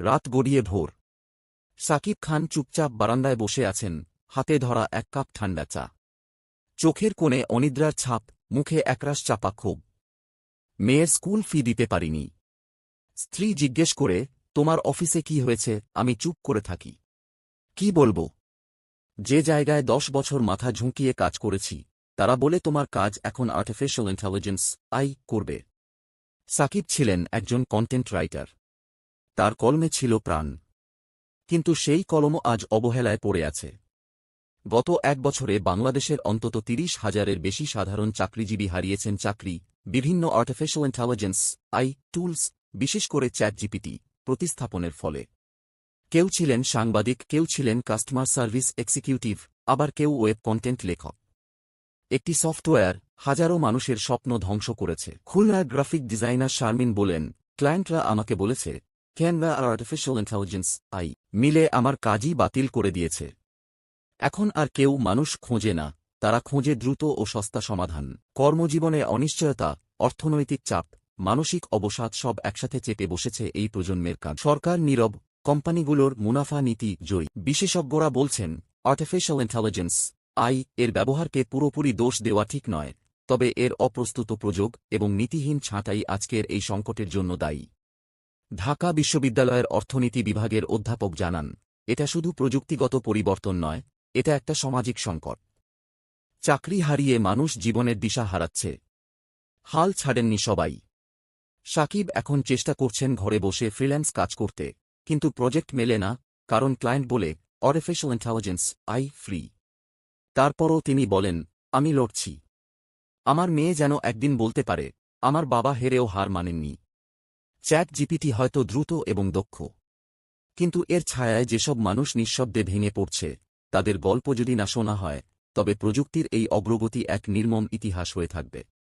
রাত গড়িয়ে ভোর। সাকিব খান চুপচাপ বারান্দায় বসে আছেন, হাতে ধরা এক কাপ ঠান্ডা চা। চোখের কোণে অনিদ্রার ছাপ, মুখে একরাশ চাপা ক্ষোভ। মেয়ের স্কুল ফি দিতে পারিনি। স্ত্রী জিজ্ঞেস করে, তোমার অফিসে কি হয়েছে? আমি চুপ করে থাকি। কি বলব? যে জায়গায় দশ বছর মাথা ঝুঁকিয়ে কাজ করেছি, তারা বলে তোমার কাজ এখন আর্টিফিশিয়াল ইন্টেলিজেন্স আই, করবে। সাকিব ছিলেন একজন কন্টেন্ট রাইটার তার কলমে ছিল প্রাণ। কিন্তু সেই কলমও আজ অবহেলায় পড়ে আছে। গত এক বছরে বাংলাদেশের অন্তত তিরিশ হাজারের বেশি সাধারণ চাকরিজীবী হারিয়েছেন চাকরি, বিভিন্ন আর্টিফিশিয়াল ইন্টেলিজেন্স আই টুলস, বিশেষ করে চ্যাট জিপিটি প্রতিস্থাপনের ফলে। কেউ ছিলেন সাংবাদিক, কেউ ছিলেন কাস্টমার সার্ভিস এক্সিকিউটিভ আবার কেউ ওয়েব কন্টেন্ট লেখক। একটি সফটওয়্যার হাজারো মানুষের স্বপ্ন ধ্বংস করেছে। খুলনার গ্রাফিক ডিজাইনার শারমিন বলেন ক্লায়েন্টরা আমাকে বলেছে ক্যানভা আর আর্টিফিশিয়াল ইন্টেলিজেন্স আই, মিলে আমার কাজই বাতিল করে দিয়েছে। এখন আর কেউ মানুষ খোঁজে না, তারা খোঁজে দ্রুত ও সস্তা সমাধান। কর্মজীবনে অনিশ্চয়তা, অর্থনৈতিক চাপ, মানসিক অবসাদ সব একসাথে চেপে বসেছে এই প্রজন্মের কাজ। সরকার নীরব, কোম্পানিগুলোর মুনাফা নীতি জয়ী। বিশেষজ্ঞরা বলছেন আর্টিফিশিয়াল ইন্টেলিজেন্স আই, এর ব্যবহারকে পুরোপুরি দোষ দেওয়া ঠিক নয়, তবে এর অপ্রস্তুত প্রযোগ এবং নীতিহীন ছাঁটাই আজকের এই সংকটের জন্য দায়ী। ঢাকা বিশ্ববিদ্যালয়ের অর্থনীতি বিভাগের অধ্যাপক জানান, এটা শুধু প্রযুক্তিগত পরিবর্তন নয়, এটা একটা সামাজিক সংকট। চাকরি হারিয়ে মানুষ জীবনের দিশা হারাচ্ছে। হাল ছাড়েননি সবাই। সাকিব এখন চেষ্টা করছেন ঘরে বসে ফ্রিল্যান্স কাজ করতে, কিন্তু প্রজেক্ট মেলে না, কারণ ক্লায়েন্ট বলে আর্টিফিশিয়াল ইন্টেলিজেন্স আই ফ্রি তারপরও তিনি বলেন, আমি লড়ছি। আমার মেয়ে যেন একদিন বলতে পারে, আমার বাবা হেরেও হার মানেননি। চ্যাট জিপিটি হয়তো দ্রুত এবং দক্ষ। কিন্তু এর ছায়ায় যেসব মানুষ নিঃশব্দে ভেঙে পড়ছে, তাদের গল্প যদি না শোনা হয়, তবে প্রযুক্তির এই অগ্রগতি এক নির্মম ইতিহাস হয়ে থাকবে।